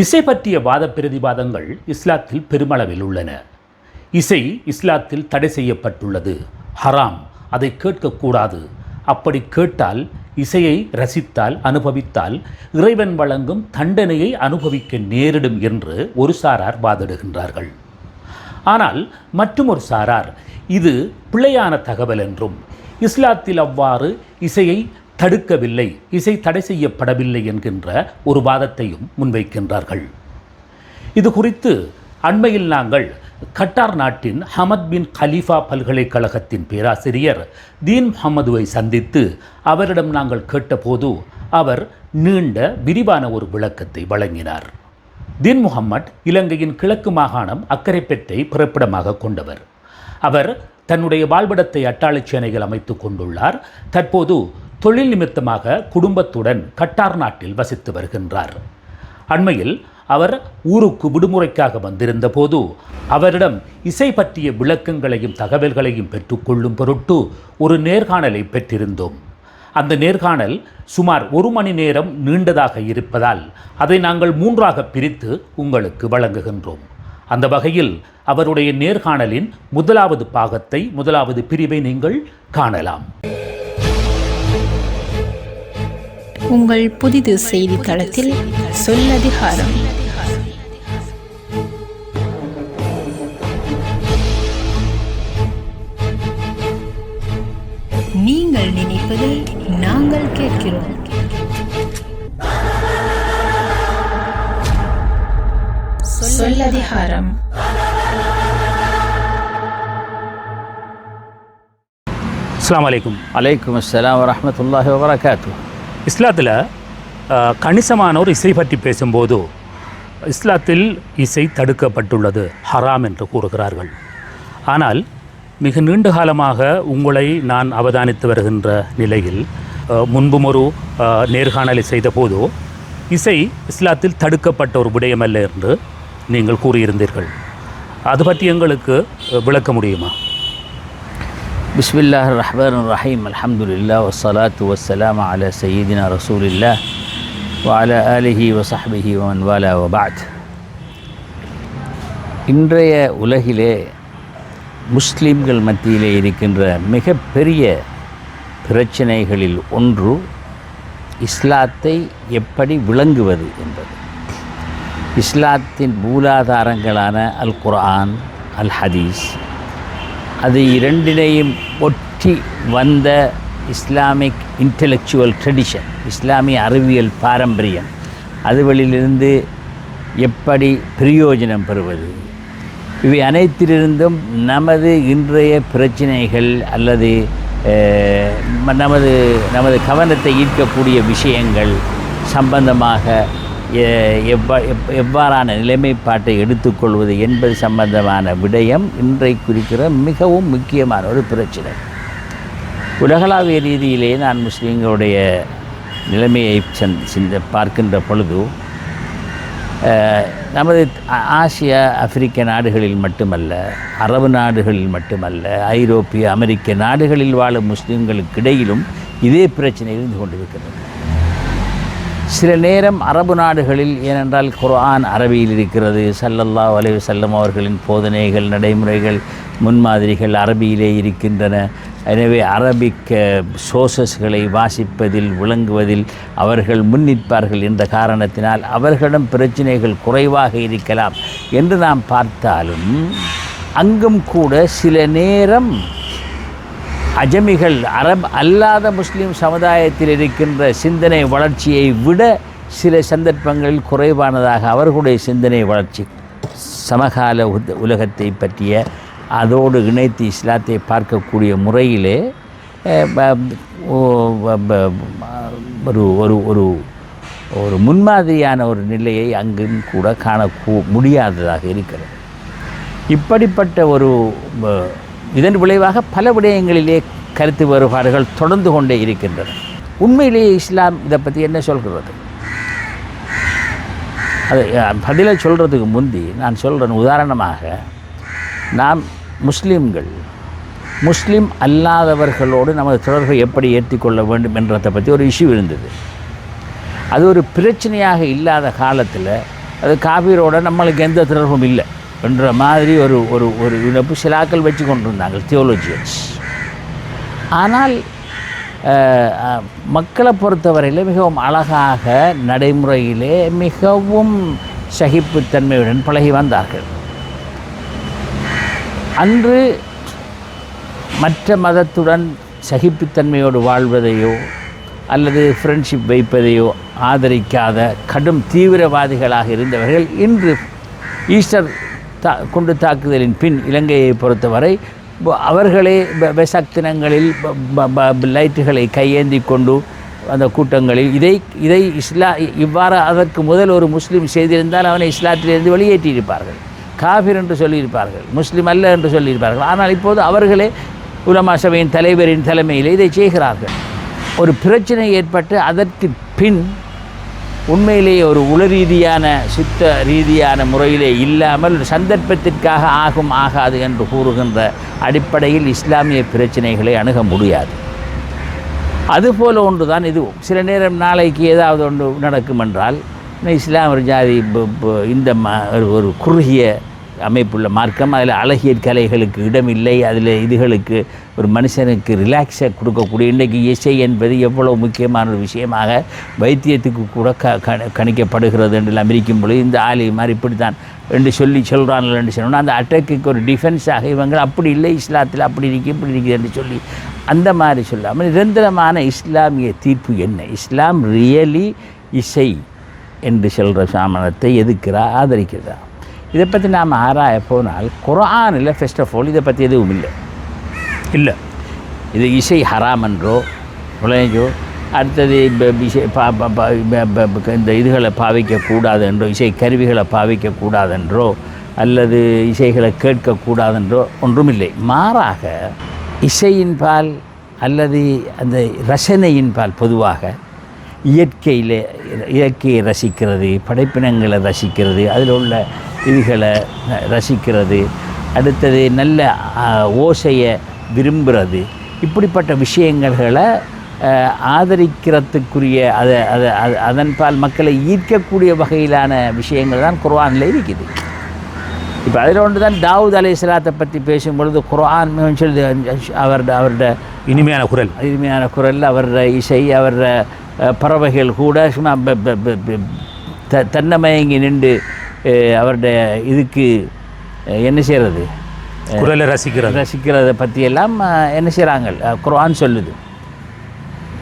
இசை பற்றிய வாத பிரதிவாதங்கள் இஸ்லாத்தில் பெருமளவில் உள்ளன. இசை இஸ்லாத்தில் தடை செய்யப்பட்டுள்ளது. ஹராம் அதை கேட்கக்கூடாது அப்படி கேட்டால் இசையை ரசித்தால் அனுபவித்தால் இறைவன் வழங்கும் தண்டனையை அனுபவிக்க நேரிடும் என்று ஒரு சாரார் வாதிடுகின்றார்கள். ஆனால் மற்றும் ஒரு சாரார் இது பிழையான தகவல் என்றும் இஸ்லாத்தில் அவ்வாறு இசையை தடுக்கவில்லை இசை தடை செய்யப்படவில்லை என்கின்ற ஒரு வாதத்தையும் முன்வைக்கின்றார்கள். இது குறித்து அண்மையில் நாங்கள் கட்டார் நாட்டின் ஹமத் பின் கலீஃபா பல்கலைக்கழகத்தின் பேராசிரியர் தீன் முகமதுவை சந்தித்து அவரிடம் நாங்கள் கேட்டபோது அவர் நீண்ட விரிவான ஒரு விளக்கத்தை வழங்கினார். தீன் முகம்மட் இலங்கையின் கிழக்கு மாகாணம் அக்கரைப்பெற்றை பிறப்பிடமாக கொண்டவர். அவர் தன்னுடைய வாழ்விடத்தை அட்டாளச்சேனைகள் அமைத்துக் கொண்டுள்ளார். தற்போது தொழில் நிமித்தமாக குடும்பத்துடன் கட்டார் நாட்டில் வசித்து வருகின்றார். அண்மையில் அவர் ஊருக்கு விடுமுறைக்காக வந்திருந்த போது அவரிடம் இசை பற்றிய விளக்கங்களையும் தகவல்களையும் பெற்றுக்கொள்ளும் பொருட்டு ஒரு நேர்காணலை பெற்றிருந்தோம். அந்த நேர்காணல் சுமார் ஒரு மணி நேரம் நீண்டதாக இருப்பதால் அதை நாங்கள் மூன்றாக பிரித்து உங்களுக்கு வழங்குகின்றோம். அந்த வகையில் அவருடைய நேர்காணலின் முதலாவது பாகத்தை முதலாவது பிரிவை நீங்கள் காணலாம். உங்கள் புதிது செய்தித்தளத்தில் சொல்லதிகாரம். நீங்கள் நினைப்பதை நாங்கள் கேட்கிறோம். சொல்லதிகாரம். அஸ்ஸலாமு அலைக்கும். அலைக்கும் அஸ்ஸலாம் வரஹ்மத்துல்லாஹி வபரகாத்து இஸ்லாத்தில் கணிசமான கணிசமானோர் இசை பற்றி பேசும்போது இஸ்லாத்தில் இசை தடுக்கப்பட்டுள்ளது ஹராம் என்று கூறுகிறார்கள். ஆனால் மிக நீண்ட காலமாக உங்களை நான் அவதானித்து வருகின்ற நிலையில் முன்பும் ஒரு அஹ், நேர்காணலை செய்தபோது இசை இஸ்லாத்தில் தடுக்கப்பட்ட ஒரு விடயமல்ல என்று நீங்கள் கூறியிருந்தீர்கள். அது பற்றி எங்களுக்கு விளக்க முடியுமா? பிஸ்மில்லாஹ் ரஹ்மான் ரஹீம் அல்ஹம்துலில்லாஹ் வஸ்ஸலாத்து வஸ்ஸலாம் அலா சையீதினா ரசூலில்லாஹ் வஅலா ஆலிஹி வஸஹ்பிஹி வமன் வாலா வபஅத் இன்றைய உலகிலே முஸ்லீம்கள் மத்தியிலே இருக்கின்ற மிகப்பெரிய பிரச்சனைகளில் ஒன்று இஸ்லாத்தை எப்படி விளங்குவது என்பது. இஸ்லாத்தின் மூலாதாரங்களான அல் குர்ஆன் அல் ஹதீஸ் அது இரண்டினையும் ஒட்டி வந்த இஸ்லாமிக் இன்டெலெக்சுவல் ட்ரெடிஷன் இஸ்லாமிய அறிவியல் பாரம்பரியம். அதுகளிலிருந்து எப்படி பிரயோஜனம் பெறுவது? இவை அனைத்திலிருந்தும் நமது இன்றைய பிரச்சனைகள் அல்லது நமது நமது கவனத்தை ஈர்க்கக்கூடிய விஷயங்கள் சம்பந்தமாக எவ்வா எவ்- எவ்வாறான நிலைமைப்பாட்டை எடுத்துக்கொள்வது என்பது சம்பந்தமான விடயம் இன்றை குறிக்கிற மிகவும் முக்கியமான ஒரு பிரச்சனை. உலகளாவிய ரீதியிலே நான் முஸ்லீம்களுடைய நிலைமையை சந் சிந்த பார்க்கின்ற பொழுது நமது ஆ- ஆசியா ஆப்பிரிக்க நாடுகளில் மட்டுமல்ல அரபு நாடுகளில் மட்டுமல்ல ஐரோப்பிய அமெரிக்க நாடுகளில் வாழும் முஸ்லீம்களுக்கு இடையிலும் இதே பிரச்சனை இருந்து கொண்டிருக்கிறது. சில நேரம் அரபு நாடுகளில் ஏனென்றால் குர்ஆன் அரபியில் இருக்கிறது. சல்லல்லா அலைஹி செல்லம் அவர்களின் போதனைகள் நடைமுறைகள் முன்மாதிரிகள் அரபியிலே இருக்கின்றன. எனவே அரபிக் சோர்சஸ்களை வாசிப்பதில் விளங்குவதில் அவர்கள் முன்னிற்பார்கள் என்ற காரணத்தினால் அவர்களிடம் பிரச்சனைகள் குறைவாக இருக்கலாம் என்று நாம் பார்த்தாலும் அங்கும் கூட சில நேரம் அஜமிகள் அரப் அல்லாத முஸ்லீம் சமுதாயத்தில் இருக்கின்ற சிந்தனை வளர்ச்சியை விட சில சந்தர்ப்பங்களில் குறைவானதாக அவர்களுடைய சிந்தனை வளர்ச்சி. சமகால உலகத்தை பற்றிய அதோடு இணைத்து இஸ்லாத்தை பார்க்கக்கூடிய முறையிலே ஒரு ஒரு ஒரு ஒரு முன்மாதிரியான ஒரு நிலையை அங்கும் கூட காண முடியாததாக இருக்கிறது. இப்படிப்பட்ட ஒரு இதன் விளைவாக பல விடயங்களிலே கருத்து வேறுபாடுகள் தொடர்ந்து கொண்டே இருக்கின்றன. உண்மையிலேயே இஸ்லாம் இதை பற்றி என்ன சொல்கிறது? அது பதிலை சொல்கிறதுக்கு முந்தி நான் சொல்கிறேன் உதாரணமாக நாம் முஸ்லீம்கள் முஸ்லீம் அல்லாதவர்களோடு நமது தொடர்பை எப்படி ஏற்றிக்கொள்ள வேண்டும் என்றதை பற்றி ஒரு இஷ்யூ இருந்தது. அது ஒரு பிரச்சனையாக இல்லாத காலத்தில் அது காபீரோட நம்மளுக்கு எந்த தொடர்பும் இல்லை என்ற மாதிரி ஒரு ஒரு ஒரு இணைப்பு சிலாக்கள் வச்சு கொண்டிருந்தாங்க தியோலஜியன்ஸ் ஆனால் மக்களை பொறுத்தவரையில் மிகவும் அழகாக நடைமுறையிலே மிகவும் சகிப்புத்தன்மையுடன் பழகி வந்தார்கள். அன்று மற்ற மதத்துடன் சகிப்புத்தன்மையோடு வாழ்வதையோ அல்லது ஃப்ரெண்ட்ஷிப் வைப்பதையோ ஆதரிக்காத கடும் தீவிரவாதிகளாக இருந்தவர்கள் இன்று ஈஸ்டர் தா குண்டு தாக்குதலின் பின் இலங்கையை பொறுத்தவரை அவர்களே விசக்தினங்களில் வெசாக் தினங்களில் லைட்டுகளை கையேந்தி கொண்டு அந்த கூட்டங்களில் இதை இதை இஸ்லா இவ்வாறு அதற்கு முதல் ஒரு முஸ்லீம் செய்திருந்தால் அவனை இஸ்லாத்திலிருந்து வெளியேற்றியிருப்பார்கள். காஃபிர் என்று சொல்லியிருப்பார்கள் முஸ்லீம் அல்ல என்று சொல்லியிருப்பார்கள். ஆனால் இப்போது அவர்களே உலமா சபையின் தலைவரின் தலைமையில் இதை செய்கிறார்கள். ஒரு பிரச்சனை ஏற்பட்டு அதற்கு பின் உண்மையிலேயே ஒரு உள ரீதியான சித்த ரீதியான முறையிலே இல்லாமல் சந்தர்ப்பத்திற்காக ஆகும் ஆகாது என்று கூறுகின்ற அடிப்படையில் இஸ்லாமிய பிரச்சனைகளை அணுக முடியாது. அதுபோல ஒன்று தான் இதுவும் சில நேரம் நாளைக்கு ஏதாவது ஒன்று நடக்கும் என்றால் இஸ்லாம் ஒரு ஜாதி இந்த ம ஒரு- ஒரு குறுகிய அமைப்புள்ள மார்க்கம் அதில் அழகிய கலைகளுக்கு இடமில்லை அதில் இதுகளுக்கு ஒரு மனுஷனுக்கு ரிலாக்ஸை கொடுக்கக்கூடிய இன்றைக்கு இசை என்பது எவ்வளோ முக்கியமான ஒரு விஷயமாக வைத்தியத்துக்கு கூட க கணிக்கப்படுகிறது என்று அமெரிக்கும் பொழுது இந்த ஆலி மாதிரி இப்படித்தான் என்று சொல்லி சொல்கிறாங்க என்று சொன்னோன்னா அந்த அட்டாக்கு ஒரு டிஃபென்ஸாக இவங்க அப்படி இல்லை இஸ்லாத்தில் அப்படி இருக்கு இப்படி இருக்குது என்று சொல்லி அந்த மாதிரி சொல்லாமல் நிரந்தரமான இஸ்லாமிய தீர்ப்பு என்ன? இஸ்லாம் ரியலி இசை என்று சொல்கிற சாமனத்தை எதுக்கிறா? ஆதரிக்கிறதா? இதை பற்றி நாம் ஆராய போனால் குரானில் ஃபர்ஸ்ட் ஆஃப் ஆல் இதை பற்றி எதுவும் இல்லை. இல்லை. இது இசை ஹராம் என்றோ விளையோ அடுத்தது இசை பா- இந்த இதுகளை பாவிக்கக்கூடாது என்றோ இசை கருவிகளை பாவிக்கக்கூடாதென்றோ அல்லது இசைகளை கேட்கக்கூடாதென்றோ ஒன்றுமில்லை. மாறாக இசையின்பால் அல்லது அந்த ரசனையின் பால் பொதுவாக இயற்கையில் இயற்கையை ரசிக்கிறது படைப்பினங்களை ரசிக்கிறது அதில் உள்ள இதுகளை ரசிக்கிறது. அடுத்தது நல்ல ஓசையை விரும்புகிறது இப்படிப்பட்ட விஷயங்களை ஆதரிக்கிறதுக்குரிய அதை அதை அது- அதன்பால் மக்களை ஈர்க்கக்கூடிய வகையிலான விஷயங்கள் தான் குர்ஆனில் இருக்குது. இப்போ அதில் ஒன்று தான் தாவூத் அலைஹிஸ்ஸலாத்தை பற்றி பேசும்பொழுது குர்ஆன் மிகவும் சொல்லுது அவருடைய அவருடைய இனிமையான குரல். இனிமையான குரல் அவர இசை அவர அஹ், பறவைகள் கூட சும்மா த தன்னமயங்கி நின்று அவருடைய இதுக்கு என்ன செய்கிறது குரலை ரசிக்கிறது. ரசிக்கிறத பற்றியெல்லாம் என்ன செய்கிறாங்க குர்ஆன் சொல்லுது.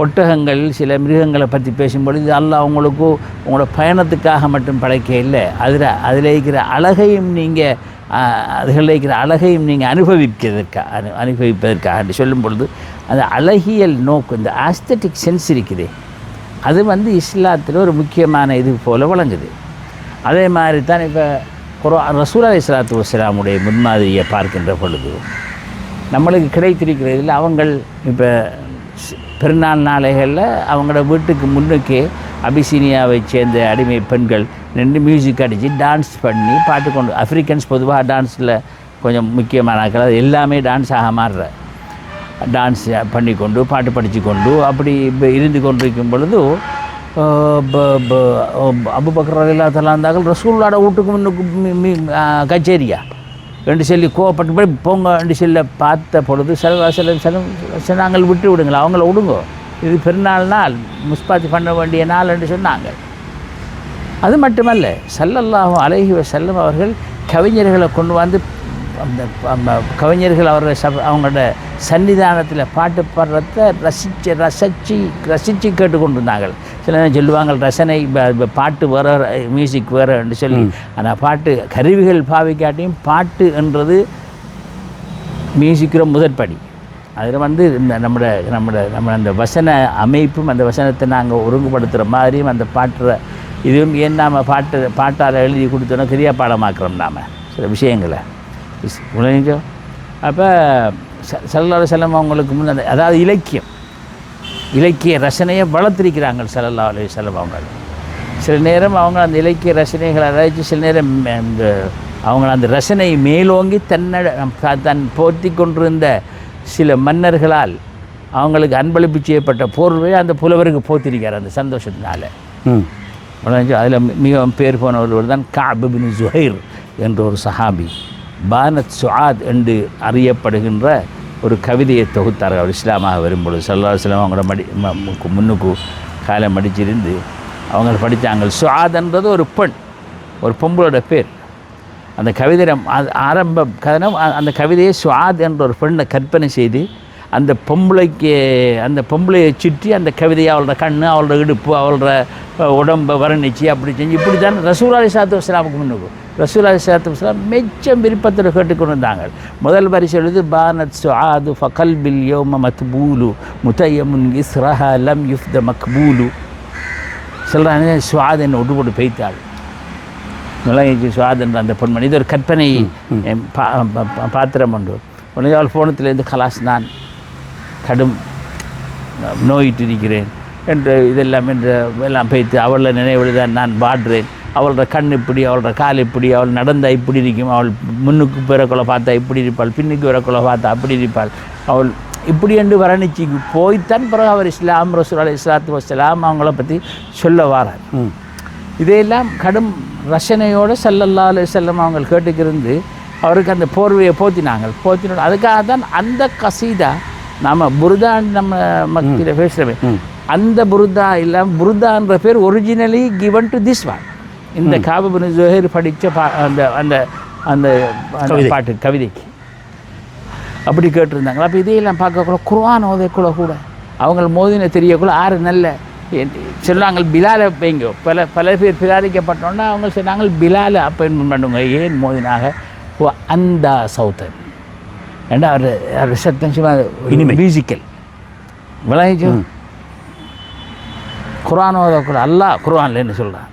ஒட்டகங்கள் சில மிருகங்களை பற்றி பேசும்பொழுது அல்லாஹ் அவங்களுக்கு உங்களோட பயணத்துக்காக மட்டும் படைக்க இல்லை. அதில் அதில் இருக்கிற அழகையும் நீங்கள் அதில் இருக்கிற அழகையும் நீங்கள் அனுபவிப்பதற்காக அனு அனுபவிப்பதற்காக சொல்லும் பொழுது அந்த அழகியல் நோக்கு இந்த ஆஸ்தட்டிக் சென்ஸ் இருக்குது. அது வந்து இஸ்லாத்தில் ஒரு முக்கியமான இது போல விளங்குது அதே மாதிரி தான் இப்போ குரான் ரசூல் அலி சலாத்து வஸ்லாமுடைய முன்மாதிரியை பார்க்கின்ற பொழுது நம்மளுக்கு கிடைத்திருக்கிறதில் அவங்கள் இப்போ பெருநாள் நாளைகளில் அவங்களோட வீட்டுக்கு முன்னுக்கே அபிசீனியாவை சேர்ந்த அடிமை பெண்கள் நின்று மியூசிக் அடித்து டான்ஸ் பண்ணி பாட்டு கொண்டு ஆஃப்ரிக்கன்ஸ் பொதுவாக டான்ஸில் கொஞ்சம் முக்கியமான ஆட்கள். அது எல்லாமே டான்ஸாக மாறுற. டான்ஸ் பண்ணி கொண்டு பாட்டு படித்து கொண்டு அப்படி இப்போ இருந்து கொண்டிருக்கும் பொழுது அபுபக்கர் இல்லாதெல்லாம் இருந்தார்கள் ரசூல்லாட வீட்டுக்கு முன்னுக்கு கச்சேரியா. ரெண்டு சொல்லி கோவப்பட்டு போய் போங்க ரெண்டு சொல்லி பார்த்த பொழுது சில சில சில நாங்கள் விட்டு விடுங்களா அவங்கள விடுங்க. இது பெருநாள் நாள் முஸ்பாத்தி பண்ண வேண்டிய நாள் என்று சொன்னாங்க. அது மட்டுமல்ல சல்லல்லாஹு அழகி செல்லும் அவர்கள் கவிஞர்களை கொண்டு வந்து அந்த கவிஞர்கள் அவர்கள் ச அவங்களோட சன்னிதானத்தில் பாட்டு பாடுறத ரசித்து ரசித்து ரசித்து கேட்டுக்கொண்டிருந்தாங்க சில நேரம் சொல்லுவாங்க ரசனை பாட்டு வேற மியூசிக் வேறுன்னு சொல்லி. ஆனால் பாட்டு கருவிகள் பாவிக்காட்டியும் பாட்டு என்றது மியூசிக்கிற முதற்படி அதில் வந்து இந்த நம்மளோட நம்மளோட நம்ம அந்த வசன அமைப்பும் அந்த வசனத்தை நாங்கள் ஒருங்குபடுத்துகிற மாதிரியும் அந்த பாட்டுற இதுவும் ஏன் நாம் பாட்டு பாட்டால் எழுதி கொடுத்தோன்னா கிரியா பாடமாக்குறோம் நாம் சில விஷயங்களை. உலகம் அப்போ சல்லல்லாஹு செல்லம் அவங்களுக்கு முன் அதாவது இலக்கியம். இலக்கிய ரசனையை வளர்த்திருக்கிறாங்க சல்லல்லாஹு அலைஹி வஸல்லம் அவங்க சில நேரம் அவங்க அந்த இலக்கிய ரசனைகளை அழைச்சி சில நேரம் இந்த அவங்க அந்த ரசனை மேலோங்கி தன்னட தன் போர்த்தி கொண்டிருந்த சில மன்னர்களால் அவங்களுக்கு அன்பளிப்பு செய்யப்பட்ட போர்வை அந்த புலவருக்கு போத்திருக்கார் அந்த சந்தோஷத்தினால. அதில் மிகவும் பேர் போன ஒருவர் தான் காபிபின் ஜுஹைர் என்ற ஒரு சஹாபி. பானத் சுஆத் என்று அறியப்படுகின்ற ஒரு கவிதையை தொகுத்தார் அவர் இஸ்லாமாக வரும்பொழுது. சல்லா இஸ்லாம் அவங்களோட மடி ம- முன்னுக்கு காலை மடிச்சிருந்து அவங்க படித்தாங்க. சுவாதன்றது ஒரு பெண் ஒரு பொம்பளோட பேர். அந்த கவிதை ஆரம்ப கதனம் அந்த கவிதையை சுவாத் என்ற ஒரு பெண்ணை கற்பனை செய்து அந்த பொம்பளைக்கு அந்த பொம்பளையை சுற்றி அந்த கவிதையை அவளோட கண் அவளோட இடுப்பு அவளோட உடம்பை வர்ணிச்சு அப்படி செஞ்சு இப்படி தான் ரசூல் அலி சாத்து வஸ்லாமுக்கு முன்னுக்கு. ரசூல் அலி சாத்து வஸ்லாம் மெச்சம் விருப்பத்தில் கேட்டுக்கொண்டு இருந்தாங்க முதல் வரிசை எழுது பானத் சுஆது ஃபகல் பில் யோம மத்பூலு முத்தையமுன் இஸ்ரஹ லம் யுஃப்த மக்பூலு. சொல்கிறாங்க சுவாத் என்னை விட்டு போட்டு பெய்த்தாள். நிலையக்கு சுவாதன்ற அந்த பொன்மணி. இது ஒரு கற்பனை பாத்திரம் உண்டு உடனே அவள் போனத்துலேருந்து கலாஸ் நான் கடும் நோயிட்டிருக்கிறேன் என்று இதெல்லாம் என்று எல்லாம் பேய்த்து அவளை நினைவில் தான் நான் பாடுறேன் அவளோட கண் இப்படி அவளோட கால் இப்படி அவள் நடந்தா இப்படி இருக்கும் அவள் முன்னுக்கு பிறக்குள்ள பார்த்தா இப்படி இருப்பாள் பின்னுக்கு பிறக்குள்ள பார்த்தா அப்படி இருப்பாள். அவள் இப்படி என்று வர்ணிச்சு போய்த்தான் பிறகு அவர் இஸ்லாம் ரசூல் அலி இஸ்லாத்து வசலாம் அவங்கள பற்றி சொல்ல வாரார். இதையெல்லாம் கடும் ரசனையோடு சல்லல்லா அலி செல்லம் அவங்க கேட்டுக்கிருந்து அவருக்கு அந்த போர்வையை போத்தினாங்க. போத்தினோட அதுக்காக தான் அந்த கசீதா நாம புருதான் நம்ம மத்தியில் பேசுகிறோமே அந்த புருதா இல்லை புருதான்ற பேர் originally given to this one இந்த காபபின் ஜோஹர் படித்த பா அந்த அந்த அந்த. பாட்டு கவிதைக்கு. அப்படி கேட்டிருந்தாங்களா. அப்போ இதையெல்லாம் பார்க்கக்குள்ள குர்ஆன் ஓதக்குள்ள கூட அவங்க மோதின தெரியக்குள்ள ஆறு நல்ல. சொன்னாங்க பிலாலை வைங்க பல பல பேர் பிலாதிக்கப்பட்டோன்னா அவங்க சொன்னாங்க பிலாலை அப்பாயின்மெண்ட் பண்ணுங்க? ஏன் மோதினாக? ஓ அந்த சவுத்தன் ஏண்டா அவர் அவர் சத்தம் சும்மா இனிமை. மியூசிக்கல் விளங்கிச்சு குர்ஆன் ஓதக்குள்ள அல்லாஹ் குர்ஆன்ல என்ன சொல்கிறான்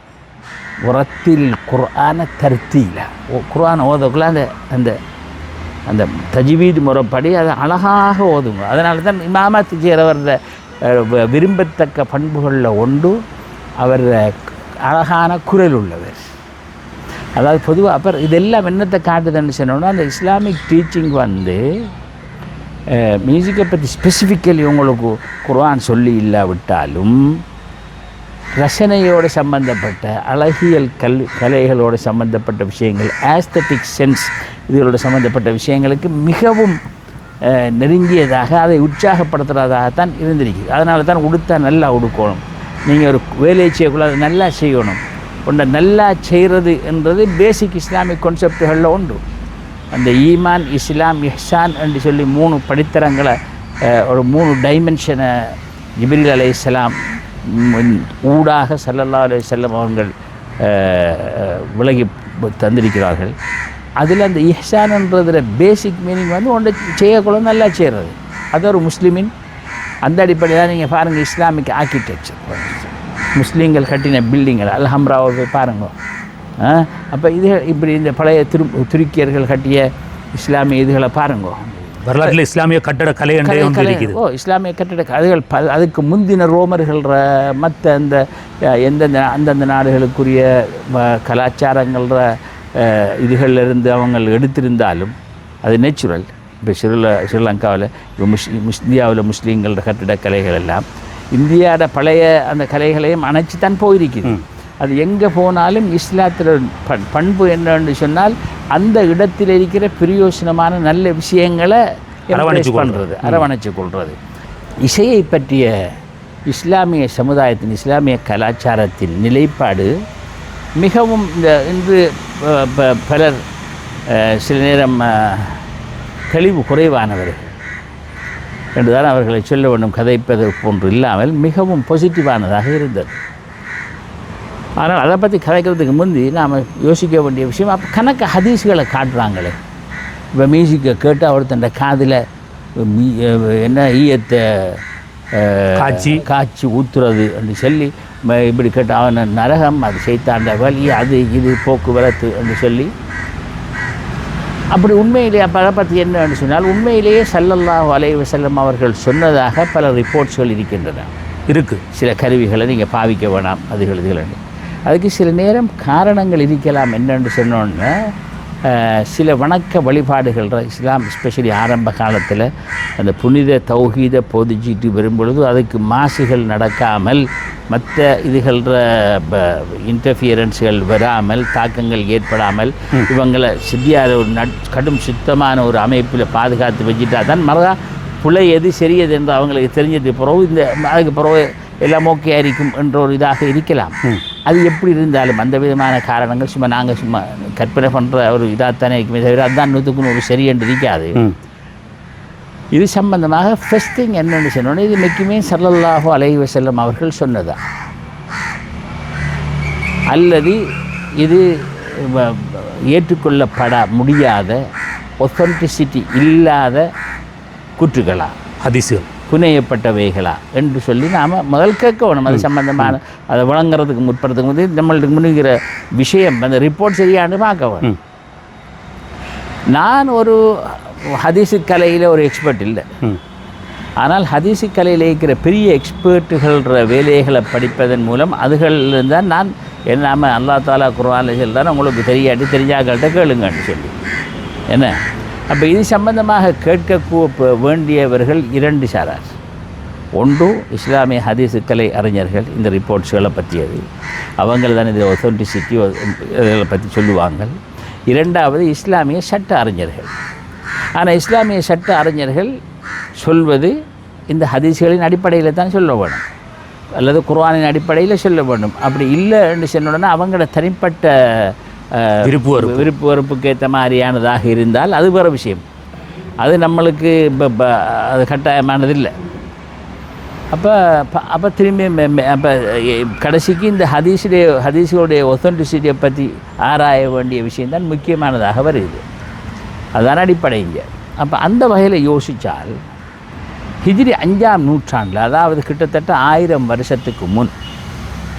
உரத்தில் குர்ஆன தர்த்தீல. குர்ஆன் ஓதக்குள்ள அந்த அந்த அந்த தஜ்வீத் முறைப்படி அதை அழகாக ஓதுங்க. அதனால தான் இமாமத் செய்கிறவர விரும்பத்தக்க பண்புகளில் ஒன்று அவர் அழகான குரல் உள்ளவர் அதாவது பொதுவாக அப்புறம் இதெல்லாம் என்னத்தை காட்டுதுன்னு சொன்னோன்னா அந்த இஸ்லாமிக் டீச்சிங் வந்து மியூசிக்கை பற்றி ஸ்பெசிஃபிக்கலி உங்களுக்கு குர்ஆன் சொல்லி இல்லாவிட்டாலும் ரசனையோடு சம்பந்தப்பட்ட அழகியல் கல் கலைகளோடு சம்பந்தப்பட்ட விஷயங்கள் ஆஸ்தட்டிக் சென்ஸ் இதுகளோடு சம்பந்தப்பட்ட விஷயங்களுக்கு மிகவும் நெருங்கியதாக அதை உற்சாகப்படுத்துகிறதாகத்தான் இருந்திருக்குது அதனால தான் உடுத்தா நல்லா உடுக்கணும். நீங்கள் ஒரு வேலையை செய்யக்கூடாது அதை நல்லா செய்யணும். ஒன்றை நல்லா செய்கிறது என்றது பேசிக் இஸ்லாமிக் கான்செப்டுகளில் உண்டு. அந்த ஈமான் இஸ்லாம் இஹ்சான் என்று சொல்லி மூணு படித்தரங்களை ஒரு மூணு டைமென்ஷனை ஜிபிரில் அலை இஸ்லாம் ஊடாக சல்லல்லா செல்லும் வஸல்லம் அவர்கள் விலகி தந்திருக்கிறார்கள். அதில் அந்த இஹ்சான்ன்றதில் பேசிக் மீனிங் வந்து ஒன்றை செய்யக்குள்ள நல்லா செய்கிறது அது ஒரு முஸ்லீமின் அந்த அடிப்படையில் தான் நீங்கள் பாருங்கள் இஸ்லாமிக் ஆர்கிடெக்சர் முஸ்லீம்கள் கட்டின பில்டிங்கள் அல்ஹம்ராவை போய் பாருங்க. அப்போ இது இப்படி இந்த பழைய திரு துருக்கியர்கள் கட்டிய இஸ்லாமிய இதுகளை பாருங்க. வரலாற்றில் இஸ்லாமிய கட்டட கலை என்றே ஓ இஸ்லாமிய கட்டிட அதுகள் ப அதுக்கு முந்தின ரோமர்கள் மற்ற அந்த எந்தெந்த அந்தந்த நாடுகளுக்குரிய வ- கலாச்சாரங்கள அஹ், இதுகள்ல இருந்து அவங்க எடுத்திருந்தாலும் அது நேச்சுரல் இப்போ ஸ்ரீல ஸ்ரீலங்காவில் இப்போ முஸ் முஸ் இந்தியாவில் முஸ்லீம்களோட கட்டிடக்கலைகள் எல்லாம் இந்தியாவோட பழைய அந்த கலைகளையும் அணைச்சி தான் போயிருக்குது அது எங்கே போனாலும் இஸ்லாத்தில் பண் பண்பு என்னன்னு சொன்னால் அந்த இடத்தில் இருக்கிற பிரயோசனமான நல்ல விஷயங்களை அரவணைச்சு பண்ணுறது அரவணைச்சு கொள்வது இசையை பற்றிய இஸ்லாமிய சமுதாயத்தின் இஸ்லாமிய கலாச்சாரத்தின் நிலைப்பாடு மிகவும் இந்த இன்று பலர் சில நேரம் தெளிவு குறைவானவர்கள் என்றுதான் அவர்களை சொல்ல வேண்டும். கதைப்பது போன்று இல்லாமல் மிகவும் பாசிட்டிவானதாக இருந்தது. ஆனால் அதை பற்றி கதைக்கிறதுக்கு முந்தி நாம் யோசிக்க வேண்டிய விஷயம் அப்போ கணக்கு ஹதீஸ்களை காட்டுறாங்களே. இப்போ மியூசிக்கை கேட்டு ஒருத்தன் காதில் என்ன ஈயத்தை காய்ச்சி. காய்ச்சி ஊத்துறது என்று சொல்லி இப்படி கேட்டு அவன் நரகம் அது செய்தாண்ட வலி அது இது போக்குவரத்து என்று சொல்லி. அப்படி உண்மையிலேயே அப்போ அதை பற்றி என்னன்னு சொன்னால் உண்மையிலேயே சல்லல்லாஹு அலைஹி வஸல்லம் அவர்கள் சொன்னதாக பல ரிப்போர்ட்ஸ்கள் இருக்கின்றன. இருக்கு. சில கருவிகளை நீங்கள் பாவிக்க வேணாம் அதுகள் இதுகள் அதுக்கு சில நேரம் காரணங்கள் இருக்கலாம் என்னென்று சொன்னோன்னா சில வணக்க வழிபாடுகள் இஸ்லாம் ஸ்பெஷலி ஆரம்ப காலத்தில் அந்த புனித தௌஹீத போதிச்சிட்டு வரும்பொழுது அதுக்கு மாசுகள் நடக்காமல் மற்ற இதுகள இன்டர்ஃபியரன்ஸ்கள் வராமல் தாக்கங்கள் ஏற்படாமல் இவங்களை சரியான ஒரு நட் கடும் சுத்தமான ஒரு அமைப்பில் பாதுகாத்து வச்சுட்டா தான் மறதா? புலை எது சரியது என்று அவங்களுக்கு தெரிஞ்சது பிறகு இந்த அதுக்கு பிறகு எல்லாம் ஓகே இருக்கும் என்ற ஒரு இதாக இருக்கலாம். அது எப்படி இருந்தாலும் அந்த விதமான காரணங்கள் சும்மா நாங்கள் சும்மா கற்பனை பண்ணுற ஒரு இதாகத்தானே இருக்குமே தவிர அதுதான் நூற்றுக்கு நூறு சரி என்று இருக்காது. இது சம்பந்தமாக ஃபஸ்ட் திங் என்னென்னு சொன்னோன்னே இது மிக்குமே சல்லல்லாஹு அலைஹி வஸல்லம் அவர்கள் சொன்னதா. அல்லது இது ஏற்றுக்கொள்ளப்பட முடியாத ஒத்தன்டிசிட்டி இல்லாத கூற்றுகளா? ஹதீஸுகள். புனையப்பட்டவைகளா என்று சொல்லி நாம் முதல் கேட்க வேணும் அது சம்பந்தமான அதை வழங்குறதுக்கு முற்படுறதுக்கு முந்தைய நம்மளுக்கு முன்னுகிற விஷயம் அந்த ரிப்போர்ட் சரியானு பார்க்க வேணும் ம். நான் ஒரு ஹதீஸு கலையில் ஒரு எக்ஸ்பர்ட் இல்லை. ஆனால் ஹதீஸு கலையில் இருக்கிற பெரிய எக்ஸ்பர்ட்டுகள வேலைகளை படிப்பதன் மூலம் அதுகளில் தான் நான் எல்லாமே அல்லா தாலா குர்ஆனில் சொல்கிறான் உங்களுக்கு தெரியாட்டி தெரிஞ்சாக்கள்கிட்ட கேளுங்கன்னு சொல்லி. என்ன? அப்போ இது சம்பந்தமாக கேட்க வேண்டியவர்கள் இரண்டு சாரார். ஒன்று இஸ்லாமிய ஹதீசுக்கலை கலை அறிஞர்கள் இந்த ரிப்போர்ட்ஸ்களை பற்றியது அவங்க தான் இந்த ஒத்தன்டிசிட்டி இதை பற்றி சொல்லுவாங்க. இரண்டாவது இஸ்லாமிய சட்ட அறிஞர்கள். ஆனால் இஸ்லாமிய சட்ட அறிஞர்கள் சொல்வது இந்த ஹதீஸ்களின் அடிப்படையில் தான் சொல்ல வேணும். அல்லது குர்ஆனின் அடிப்படையில் சொல்ல வேண்டும் அப்படி இல்லைன்னு சொன்னோடனே அவங்களோட தனிப்பட்ட விருப்பு வெறுப்பு. விருப்பு வெறுப்புக்கு ஏற்ற மாதிரியானதாக இருந்தால் அது வேறு விஷயம். அது நம்மளுக்கு இப்போ அது கட்டாயமானதில்லை. அப்போ அப்போ திரும்பி அப்போ கடைசிக்கு இந்த ஹதீஸுடைய ஹதீஸுடைய ஒத்தன்டிசிட்டியை பற்றி ஆராய வேண்டிய விஷயம்தான் முக்கியமானதாக வருது அதுதான் அடிப்படை இங்கே. அப்போ அந்த வகையில் யோசித்தால் ஹிஜ்ரி அஞ்சாம் நூற்றாண்டில் அதாவது கிட்டத்தட்ட ஆயிரம் வருஷத்துக்கு முன்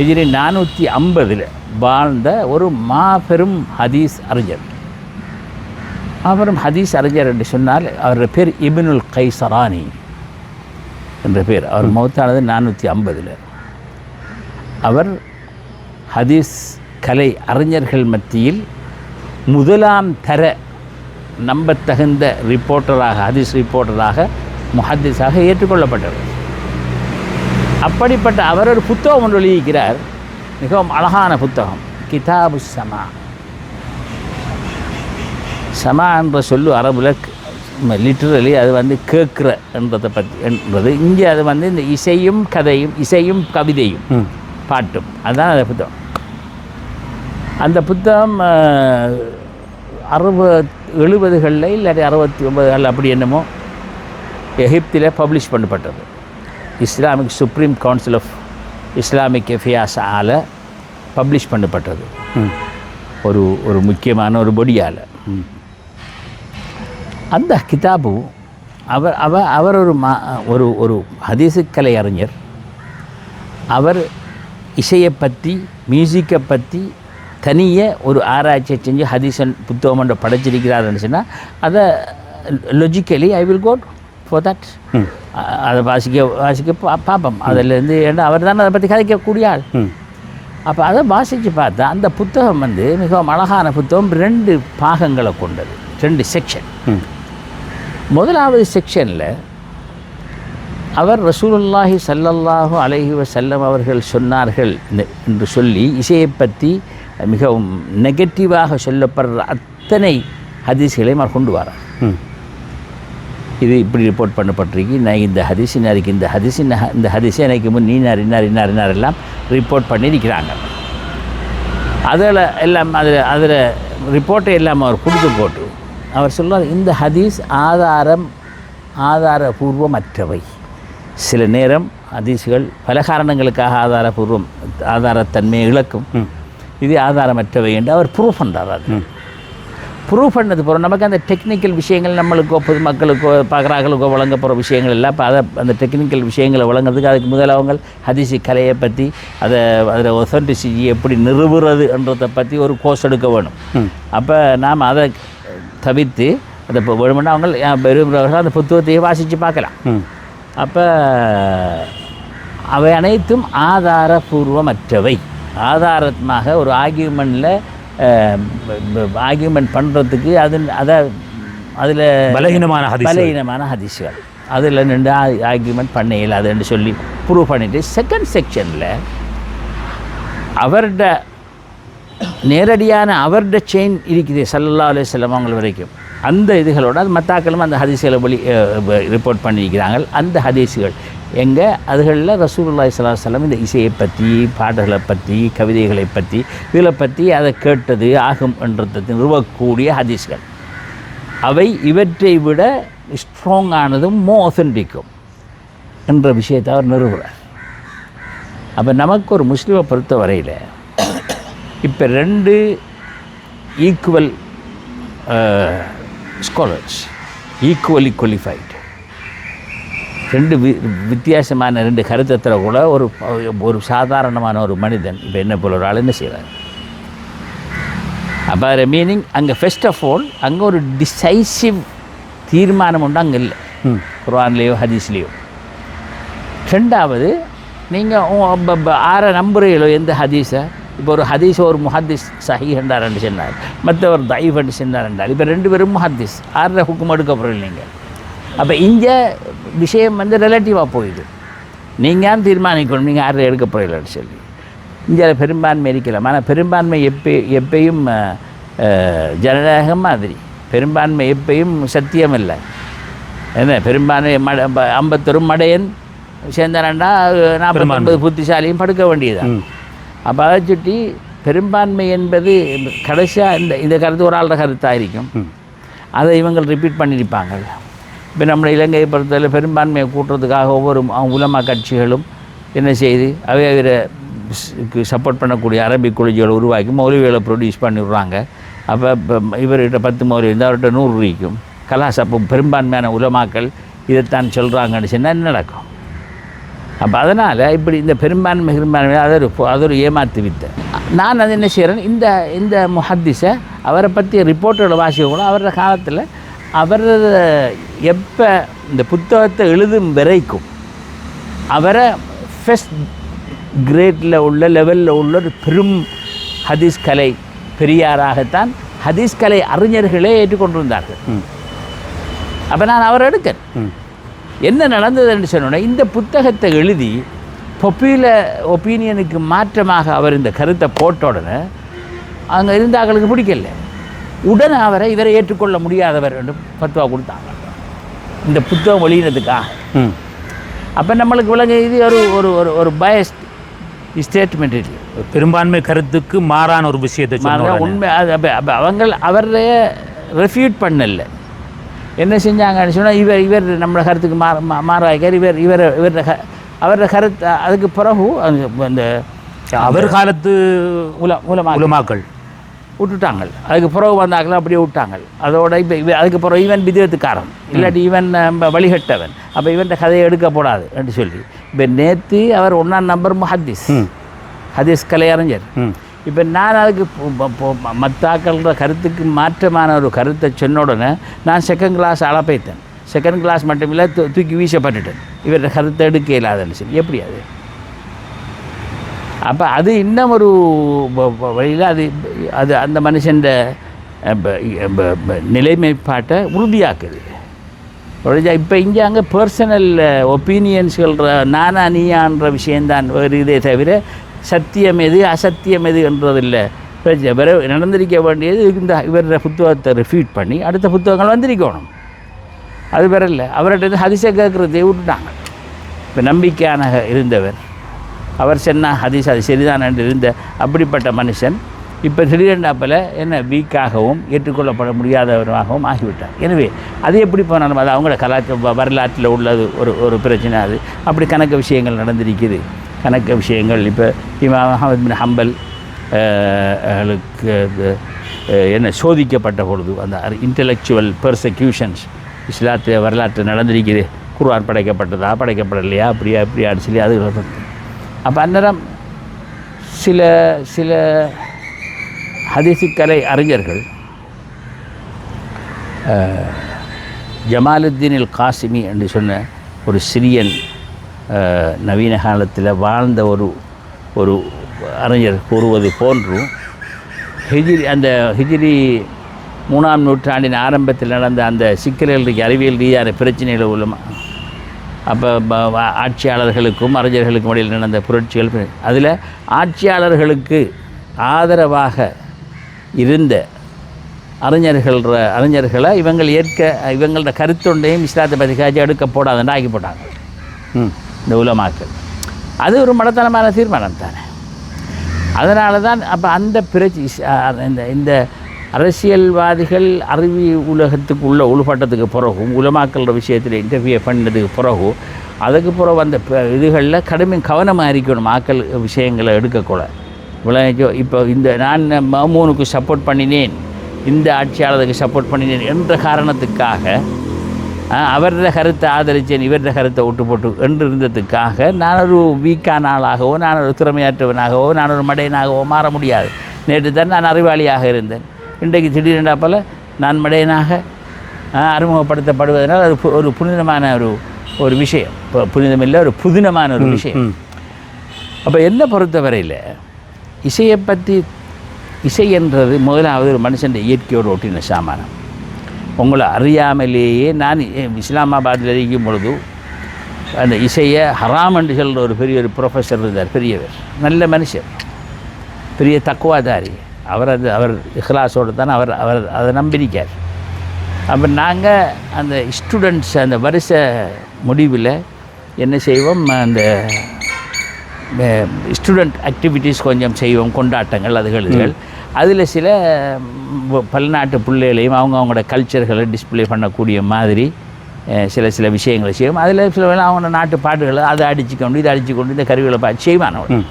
ஹிஜ்ரி நானூற்றி ஐம்பதில் வாழ்ந்த ஒரு மாபெரும் ஹதீஸ் அறிஞர். மாபெரும் ஹதீஸ் அறிஞர் என்று சொன்னால் அவருடைய பேர் இப்னுல் கைசரானி என்ற பேர். அவர் மௌத்தானது நானூற்றி ஐம்பதில். அவர் ஹதீஸ் கலை அறிஞர்கள் மத்தியில் முதலாம் தர நம்பத்தகுந்த ரிப்போர்ட்டராக ஹதீஸ் ரிப்போர்ட்டராக முஹத்திஸாக ஏற்றுக்கொள்ளப்பட்டவர். அப்படிப்பட்ட அவர் ஒரு புத்தகம் ஒன்று எழுதியிருக்கிறார் மிகவும் அழகான புத்தகம். கிதாபு சமா சமா என்ற சொல்லு அரபுல லிட்டரலி அது வந்து கேட்குற என்றதை பற்றி என்றது. இங்கே அது வந்து இந்த இசையும் கதையும் இசையும் கவிதையும் பாட்டும். அதுதான் அந்த புத்தகம். அந்த புத்தகம் அறுபது எழுபதுகளில் இல்லாட்டி அறுபத்தி ஒன்பதுகள் அப்படி என்னமோ எகிப்தில் பப்ளிஷ் பண்ணப்பட்டது. Islamic supreme council of Islamic affairs ஆல பப்ளிஷ் பண்ணப்பட்டது. ஒரு ஒரு முக்கியமான ஒரு பொடியால் அந்த கிதாபு அவர் அவ அவர் ஒரு மா ஒரு ஒரு ஹதீசுக்கலை அறிஞர். அவர் இசையை பற்றி மியூசிக்கை பற்றி தனிய ஒரு ஆராய்ச்சியை செஞ்சு ஹதீசன் புத்தகம் ஒன்று படைச்சிருக்கிறாருன்னு சொன்னால் அதை logically I will quote for that ம் அதை வாசிக்க வாசிக்க பா பார்ப்போம் அதிலேருந்து ஏன்னா அவர் தானே அதை பற்றி கதைக்கக்கூடிய ஆள். ம் அப்போ அதை வாசித்து பார்த்தா அந்த புத்தகம் வந்து மிகவும் அழகான புத்தகம் ரெண்டு பாகங்களை கொண்டது. ரெண்டு செக்ஷன் ம் முதலாவது செக்ஷனில் அவர் ரசூலுல்லாஹி ஸல்லல்லாஹு அலைஹி வஸல்லம் அவர்கள் சொன்னார்கள் என்று சொல்லி இசையை பற்றி மிகவும் நெகட்டிவாக சொல்லப்படுற அத்தனை ஹதீஸ்களையும் அவர் கொண்டு வரார் இது இப்படி ரிப்போர்ட் பண்ணப்பட்டிருக்கு. நான் இந்த ஹதீஸ் இன்னாருக்கு இந்த ஹதீஸ் இன்ன ஹ- இந்த ஹதீஸ் எனக்கு முன் நீனார் இன்னார் இன்னார் இன்னார் எல்லாம் ரிப்போர்ட் பண்ணியிருக்கிறாங்க. அதில் எல்லாம் அதில் அதில் ரிப்போர்ட்டை எல்லாம் அவர் கொடுத்து போட்டு அவர் சொல்றார் இந்த ஹதீஸ் ஆதாரம் ஆதாரபூர்வமற்றவை. சில நேரம் ஹதீஸ்கள் பல காரணங்களுக்காக ஆதாரபூர்வம் ஆதாரத்தன்மையை இழக்கும். இது ஆதாரமற்றவை என்று அவர் ப்ரூஃப் பண்ணுறார் அது. ப்ரூவ் பண்ணது போகிறோம் நமக்கு அந்த டெக்னிக்கல் விஷயங்கள் நம்மளுக்கோ பொதுமக்களுக்கோ பார்க்குறாங்களுக்கோ வழங்க போகிற விஷயங்கள் எல்லாம் இப்போ அதை அந்த டெக்னிக்கல் விஷயங்களை வழங்குறதுக்கு அதுக்கு முதல்ல அவங்க ஹதிசி கலையை பற்றி அதை அதில் ஒசன்டிசிட்டி எப்படி நிறுவுறதுன்றதை பற்றி ஒரு கோர்ஸ் எடுக்க வேணும். அப்போ நாம் அதை தவிர்த்து அதை இப்போ வேணுமென்னா அவங்க விரும்புகிறவர்கள் அந்த புத்தகத்தையே வாசித்து பார்க்கலாம். அப்போ அவை அனைத்தும் ஆதாரபூர்வமற்றவை. ஆதாரமாக ஒரு ஆர்கியூமெண்ட்டில் ஆர்கியூமெண்ட் பண்ணுறதுக்கு அது அதை அதில் பலகீனமான பலகீனமான ஹதீஸ்கள். அதில் நின்று ஆர்கியூமெண்ட் பண்ண இயலாதுன்னு சொல்லி ப்ரூவ் பண்ணிவிட்டு செகண்ட் செக்ஷனில் அவர்ட நேரடியான அவர்ட செயின் இருக்குது சல்லல்லா அலையம் அவங்க வரைக்கும். அந்த இதுகளோட அது மத்தாக்களும் அந்த ஹதீஸ்களை வெளி ரிப்போர்ட் பண்ணியிருக்கிறாங்க அந்த ஹதீஸுகள் எங்கே? அதுகளில் ரசூல்லா ஸல்லல்லாஹு அலைஹி இந்த இசையை பற்றி பாடல்களை பற்றி கவிதைகளை பற்றி இதில் பற்றி அதை கேட்டது ஆகும் என்றதை நிறுவக்கூடிய ஹதீஸ்கள். அவை இவற்றை விட ஸ்ட்ராங்கானதும் மோ ஒத்தன்டிக்கும் என்ற விஷயத்தை அவர் நிறுவுகிறார் அப்போ நமக்கு ஒரு முஸ்லீமை பொறுத்த வரையில் இப்போ ரெண்டு ஈக்குவல் ஸ்காலர்ஸ் ஈக்குவலி குவாலிஃபைட் ரெண்டு வி வித்தியாசமான ரெண்டு கருத்தத்தில் கூட ஒரு ஒரு சாதாரணமான ஒரு மனிதன் இப்போ என்ன போல ஒரு ஆள் என்ன செய்கிறார் அப்போ மீனிங் அங்கே ஃபர்ஸ்ட் ஆஃப் ஆல் அங்கே ஒரு டிசைசிவ் தீர்மானம் உண்டு அங்கே இல்லை. ம். குர்ஆன்லேயோ ஹதீஸ்லேயோ. ரெண்டாவது நீங்கள் ஆற நம்புறீங்களோ எந்த ஹதீஸை? இப்போ ஒரு ஹதீஸ் ஒரு முஹத்திஸ் சஹி என்றார் சொன்னார். மற்றவர் தயவு என்று சொன்னார் என்றால் இப்போ ரெண்டு பேரும் முஹத்திஸ். ஆற ஹுக்கும் எடுக்க போகிறீங்க நீங்கள் அப்போ இங்கே விஷயம் வந்து ரிலேட்டிவாக போயிடுது. நீங்கள் தீர்மானிக்கணும்? நீங்கள் ஆறு எடுக்க போகிறீங்கன்னு சொல்லி. இங்கே பெரும்பான்மை இருக்கலாம் ஆனால் பெரும்பான்மை எப்போ எப்பயும் ஜனநாயகம் மாதிரி. பெரும்பான்மை எப்பயும் சத்தியம் இல்லை. என்ன பெரும்பான்மை மட ஐம்பத்தொரு மடையன் சேர்ந்தாரண்டா நாற்பத்தொன்பது புத்திசாலியும் படுக்க வேண்டியதுதான். அப்போ அதை சுட்டி பெரும்பான்மை என்பது கடைசியாக இந்த இந்த கருத்து ஒரு ஆளோட கருத்தாக இருக்கும். அதை இவங்க ரிப்பீட் பண்ணியிருப்பாங்க. இப்போ நம்ம இலங்கையை பொறுத்தவரை பெரும்பான்மையை கூட்டுறதுக்காக ஒவ்வொரு உலமா கட்சிகளும் என்ன செய்து அவை அவரை சப்போர்ட் பண்ணக்கூடிய அரபிக் குழுஜிகளை உருவாக்கி மௌலவிகளை ப்ரொடியூஸ் பண்ணி அப்போ இப்போ இவர்கிட்ட பத்து மௌலவி இருந்தால் அவர்கிட்ட நூறு ரூபாய்க்கும். கலாசப்பம் பெரும்பான்மையான உலமாக்கள் இதைத்தான் சொல்கிறாங்கன்னு சொன்னால் நடக்கும்? அப்போ அதனால் இப்படி இந்த பெரும்பான்மை பெரும்பான்மை அது ஒரு அது ஒரு ஏமாத்து வித்தை நான் அது என்ன செய்கிறேன் இந்த இந்த முஹத்திஸை அவரை பற்றிய ரிப்போர்ட்டோட வாசிக்க கூட அவரோட காலத்தில் அவர் எப்போ இந்த புத்தகத்தை எழுதும் வரைக்கும் அவரை ஃபஸ்ட் கிரேட்டில் உள்ள லெவலில் உள்ள ஒரு பெரும் ஹதீஸ் கலை பெரியாராகத்தான் ஹதீஸ் கலை அறிஞர்களே ஏற்றுக்கொண்டிருந்தார்கள். அப்போ நான் அவரை எடுக்கிறேன் ம். என்ன நடந்ததுன்னு சொன்னோன்னா இந்த புத்தகத்தை எழுதி பொப்பியுலர் ஒப்பீனியனுக்கு மாற்றமாக அவர் இந்த கருத்தை போட்ட உடனே அங்கே இருந்த ஆட்களுக்கு பிடிக்கல. உடனே அவரை இவரை ஏற்றுக்கொள்ள முடியாதவர் என்று பத்துவா கொடுத்தாங்க. இந்த புத்தகம் வெளியினதுக்காக ம். அப்போ நம்மளுக்கு விளங்க இது ஒரு ஒரு ஒரு ஒரு பயஸ்ட் ஸ்டேட்மெண்ட் இது. பெரும்பான்மை கருத்துக்கு மாறான ஒரு விஷயத்தை. உண்மை அது அப்போ அப்போ அவங்க அவரைய ரெஃப்யூட் பண்ணல. என்ன செஞ்சாங்கன்னு சொன்னால் இவர் இவர் நம்மளோட கருத்துக்கு மாற மா- மாறாய்க்கார். இவர் இவர் இவர் அவரோட கருத்து அதுக்கு பிறகு அந்த அவர் காலத்து உல மூலமாக உலமாக்கள் விட்டுட்டாங்க. அதுக்கு பிறகு வந்தாங்களோ அப்படியே விட்டாங்க. அதோட இப்போ அதுக்கு பிறகு இவன் விதத்துக்காரன் இல்லாட்டி இவன் நம்ம வழிகட்டவன். அப்போ இவன்கிட்ட கதையை எடுக்கப்படாது என்று சொல்லி. இப்போ நேற்று அவர் ஒன்றாம் நம்பர் முஹத்திஸ். ம். ஹதீஸ் கலையறிஞர் இப்போ நான் அதுக்கு மத்தாக்களோட கருத்துக்கு மாற்றமான ஒரு கருத்தை சொன்ன உடனே நான் செகண்ட் கிளாஸ் அளப்பைத்தேன் செகண்ட் கிளாஸ் மட்டுமில்லை தூ தூக்கி வீசப்பட்டுட்டேன். இவரோட கருத்தை எடுக்க இல்லாதன்னு சொல்லி. எப்படி அது? அப்போ அது இன்னும் ஒரு வழியில் அது அது அந்த மனுஷன் நிலைமைப்பாட்டை உறுதியாக்குது. இப்போ இங்கே அங்கே பர்சனல் ஒப்பீனியன்ஸ்கள்ற நானா நீயான்ற விஷயந்தான் வேறு இதே தவிர சத்தியம் எது அசத்தியம் எது என்றதில்லை. பிரச்சனை நடந்திருக்க வேண்டியது இந்த இவர புத்தகத்தை ரிஃப்யூட் பண்ணி அடுத்த புத்தகங்கள் வந்திருக்கணும். அது வேற இல்லை. அவர்கிட்ட இருந்து ஹதிசை கேட்குறதே விட்டுட்டாங்க. இப்போ நம்பிக்கையான இருந்தவர். அவர் சொன்ன ஹதீஸ் அது சரிதான் என்று இருந்த அப்படிப்பட்ட மனுஷன் இப்போ திடீரெண்டாப்பில் என்ன வீக்காகவும் ஏற்றுக்கொள்ளப்பட முடியாதவராகவும் ஆகிவிட்டார். எனவே அது எப்படி போனாலும் அது அவங்களோட கலாச்சார வரலாற்றில் உள்ளது. ஒரு ஒரு பிரச்சனை அது. அப்படி கணக்கு விஷயங்கள் நடந்திருக்குது. கணக்கு விஷயங்கள் இப்போ இமாம் அஹமது பின் ஹம்பல் என்ன சோதிக்கப்பட்ட பொழுது அந்த இன்டலெக்சுவல் பெர்சக்யூஷன்ஸ் இஸ்லாத்து வரலாற்று நடந்திருக்குது. குர்ஆன் படைக்கப்பட்டதா படைக்கப்படலையா அப்படியா அப்படியான்னு சொல்லி அது அப்போ அந்நேரம் சில சில ஹதிசிக்கலை அறிஞர்கள் ஜமாலுத்தீனில் காசிமி என்று சொன்ன ஒரு சிரியன் நவீன காலத்தில் வாழ்ந்த ஒரு ஒரு அறிஞர் கூறுவது போன்றும் ஹிஜிரி அந்த ஹிஜிரி மூணாம் நூற்றாண்டின் ஆரம்பத்தில் நடந்த அந்த சிக்கல்களுக்கு அறிவியல் ரீதியான பிரச்சனைகள் உள்ள அப்போ ஆட்சியாளர்களுக்கும் அறிஞர்களுக்கும் இடையில் நடந்த புரட்சிகள் அதில் ஆட்சியாளர்களுக்கு ஆதரவாக இருந்த அறிஞர்கள் அறிஞர்களை இவங்கள் ஏற்க இவங்களோட கருத்தொண்டையும் இஸ்லாத்தை பற்றி காட்சி எடுக்க போடாதுன்னு ஆக்கி போட்டாங்க. ம். இந்த உலமாக்கள். அது ஒரு மடத்தனமான தீர்மானம் தானே. அதனால தான் அப்போ அந்த பிரச்சி இந்த இந்த அரசியல்வாதிகள் அறிவி உலகத்துக்கு உள்ள உள்பட்டத்துக்கு பிறகும் உலமாக்களோட விஷயத்தில் இன்டர்வியூ பண்ணதுக்கு பிறகும் அதுக்கு பிறகு வந்த ப- இதுகளில் கடுமை கவனமாக இருக்கணும் ஆக்கள் விஷயங்களை எடுக்கக்கூட விளையாச்சோ இப்போ இந்த நான் மமூனுக்கு சப்போர்ட் பண்ணினேன் இந்த ஆட்சியாளருக்கு சப்போர்ட் பண்ணினேன் என்ற காரணத்துக்காக ஆஹ், அவரது கருத்தை ஆதரித்தேன் இவரத கருத்தை விட்டு போட்டு என்று இருந்ததுக்காக நான் ஒரு வீக்கான ஆளாகவோ நான் ஒரு திறமையாற்றவனாகவோ நான் ஒரு மடையனாகவோ மாற முடியாது. நேற்று தான் நான் அறிவாளியாக இருந்தேன். இன்றைக்கு திடீரென்றா போல நான் மடையனாக அறிமுகப்படுத்தப்படுவதனால் அது ஒரு புனிதமான ஒரு ஒரு விஷயம். பு- புனிதம் இல்லை ஒரு புதினமான ஒரு விஷயம். அப்போ என்ன பொறுத்தவரையில் இசையை பற்றி இசை என்றது முதலாவது ஒரு மனுஷன் இயற்கையோடு ஒட்டின சாமானம். உங்களை அறியாமலேயே நான் இஸ்லாமாபாத்தில் இருக்கும் பொழுது அந்த இசையை ஹராம் என்று சொல்கிற ஒரு பெரிய ஒரு ப்ரொஃபஸர் இருந்தார் பெரியவர். நல்ல மனுஷர். பெரிய தக்குவாதாரி. அவர் அது அவர் இஹ்லாஸோடு தான் அவர் அவர் அதை நம்பியிருக்கார். அப்போ நாங்கள் அந்த ஸ்டூடெண்ட்ஸ் அந்த வருஷ முடிவில் என்ன செய்வோம்? அந்த ஸ்டூடெண்ட் ஆக்டிவிட்டீஸ் கொஞ்சம் செய்வோம் கொண்டாட்டங்கள் அதுகள் இதுகள். அதில் சில பல்நாட்டு பிள்ளைகளையும் அவங்க அவங்களோட கல்ச்சர்களை டிஸ்ப்ளே பண்ணக்கூடிய மாதிரி சில சில விஷயங்களை செய்வோம். அதில் சில அவங்க நாட்டு பாட்டுகளை அதை அடிச்சு கொண்டு இதை அடிச்சு கொண்டு இந்த கருவிகளை பார்த்து செய்வான் அவன்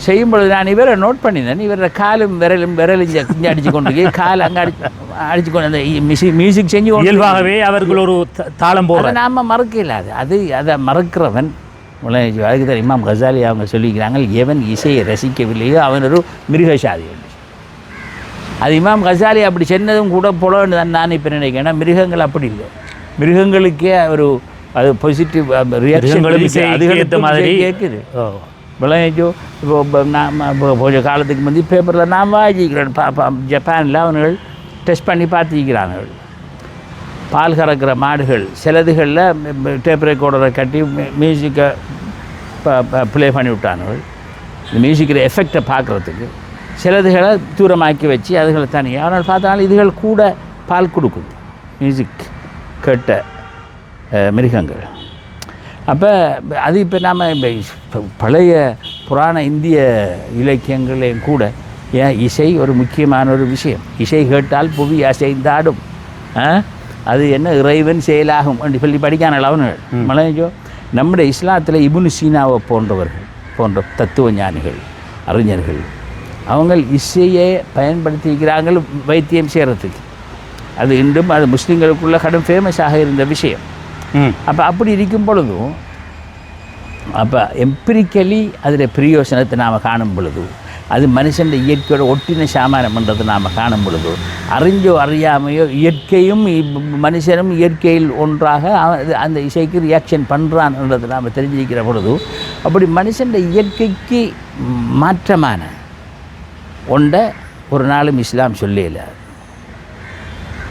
செய்யும் பொழுது நான் இவரை நோட் பண்ணினேன் இவர காலும் விரலும் விரல் இங்கே இங்கே அடிச்சு கொண்டு போய் கால் அங்கே அடிச்சு அடிச்சு கொண்டு அந்த மியூசிக் மியூசிக் செஞ்சு இயல்பாகவே அவர்கள் ஒரு தாளம் அதை போடுற நாம் மறக்க இல்லாது அது அதை மறக்கிறவன் அதுக்கு தான் இமாம் கசாலி அவங்க சொல்லிக்கிறாங்க எவன் இசையை ரசிக்கவில்லையோ அவன் ஒரு மிருகசாதி. அது இமாம் கசாலி அப்படி சொன்னதும் கூட புலன்னு தான் நான் இப்போ நினைக்கிறேன் மிருகங்கள் அப்படி இல்லை மிருகங்களுக்கே ஒரு அது பாசிட்டிவ் இசைக்கு ஏத்த மாதிரி கேட்குது ஓ. விளையாச்சோ இப்போ நாம் நான் இப்போ கொஞ்சம் காலத்துக்கு முந்தி பேப்பரில் நான் வாசிக்கிறேன் பா ஜப்பானில் அவனுகள் டெஸ்ட் பண்ணி பார்த்துக்கிறானுகள் பால் கறக்கிற மாடுகள் சிலதுகளில் டேப் ரெக்கார்டரை கட்டி மியூசிக்கை ப்ளே பண்ணி விட்டானுகள் இந்த மியூசிக்கிற எஃபெக்டை பார்க்குறதுக்கு சிலதுகளை தூரமாக்கி வச்சு அதுகளை தனியாக ஆனால் பார்த்தாலும் இதுகள் கூட பால் கொடுக்குது மியூசிக் கேட்ட மிருகங்கள் அப்போ அது இப்போ நாம் இப்போ பழைய புராண இந்திய இலக்கியங்களையும் கூட ஏன் இசை ஒரு முக்கியமான ஒரு விஷயம். இசை கேட்டால் புவி அசைந்தாடும்? அது என்ன இறைவன் செயலாகும் என்று சொல்லி படிக்கான அவனுகள். மலையோ நம்முடைய இஸ்லாத்தில் இபுனு சீனாவை போன்றவர்கள் போன்ற தத்துவ ஞானிகள் அறிஞர்கள் அவங்க இசையை பயன்படுத்திக்கிறாங்க வைத்தியம் செய்கிறதுக்கு அது இன்றும் அது முஸ்லீம்களுக்குள்ள கடும் ஃபேமஸாக இருந்த விஷயம். அப்போ அப்படி இருக்கும் பொழுதும் அப்போ எம்பிரிக்கலி அதில் பிரயோசனத்தை நாம் காணும் பொழுது அது மனுஷன் இயற்கையோட ஒட்டின சாமானம்ன்றதை நாம் காணும் பொழுது அறிஞ்சோ அறியாமையோ இயற்கையும் மனுஷனும் இயற்கையில் ஒன்றாக அது- அந்த இசைக்கு ரியாக்ஷன் பண்ணுறான்ன்றதை நாம் தெரிஞ்சிருக்கிற பொழுது அப்படி மனுஷன் இயற்கைக்கு மாற்றமான ஒன்றை ஒரு நாளும் இஸ்லாம் சொல்லல.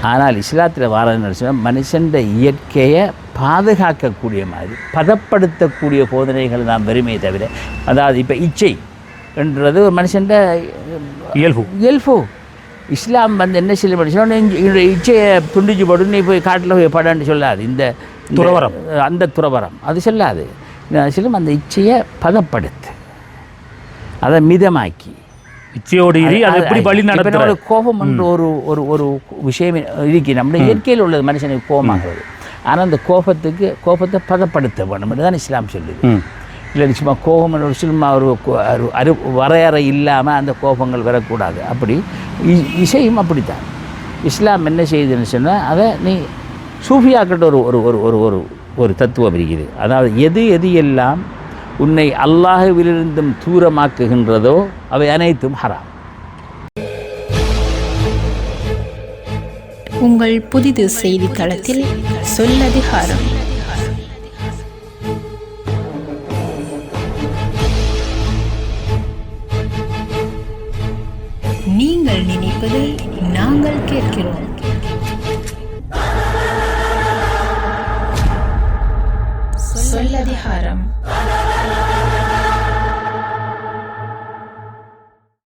ஆனால் இஸ்லாத்தில் சொன்னால் மனுஷன் இயற்கையை பாதுகாக்கக்கூடிய மாதிரி பதப்படுத்தக்கூடிய போதனைகள் நாம் வெறுமே தவிர அதாவது இப்போ இச்சை என்றது ஒரு மனுஷன் இயல்பு. இயல்பு. இஸ்லாம் வந்து என்ன செய்ய முடியும் இச்சையை துண்டிச்சு போட்டு நீ போய் காட்டில் போய் படன்னு சொல்லாது. இந்த துறவறம். அந்த துறவரம் அது சொல்லாது. சிலம் அந்த இச்சையை பதப்படுத்து. அதை மிதமாக்கி. இச்சையோடு அதை எப்படி வழி நம்மளுக்கு கோபம் என்ற ஒரு ஒரு ஒரு விஷயம் இருக்கு. நம்முடைய இயற்கையில் உள்ளது மனுஷனுக்கு கோபமாகிறது ஆனால் அந்த கோபத்துக்கு கோபத்தை பதப்படுத்த வேண்டும் என்று தான் இஸ்லாம் சொல்லுது. இல்லை சும்மா கோபம் என்ற ஒரு சும்மா ஒரு அரு வரையறை இல்லாமல் அந்த கோபங்கள் வரக்கூடாது. அப்படி இ- இசையும் அப்படித்தான். இஸ்லாம் என்ன செய்யுதுன்னு சொன்னால் அதை நீ சூஃபியாக்கிட்ட ஒரு ஒரு ஒரு ஒரு ஒரு ஒரு தத்துவம் இருக்குது. அதாவது எது எது எல்லாம் உன்னை அல்லாஹுவிலிருந்தும் தூரமாக்குகின்றதோ அவை அனைத்தும் ஹராம். உங்கள் புதிது செய்தித்தளத்தில் சொல்லதிகாரம்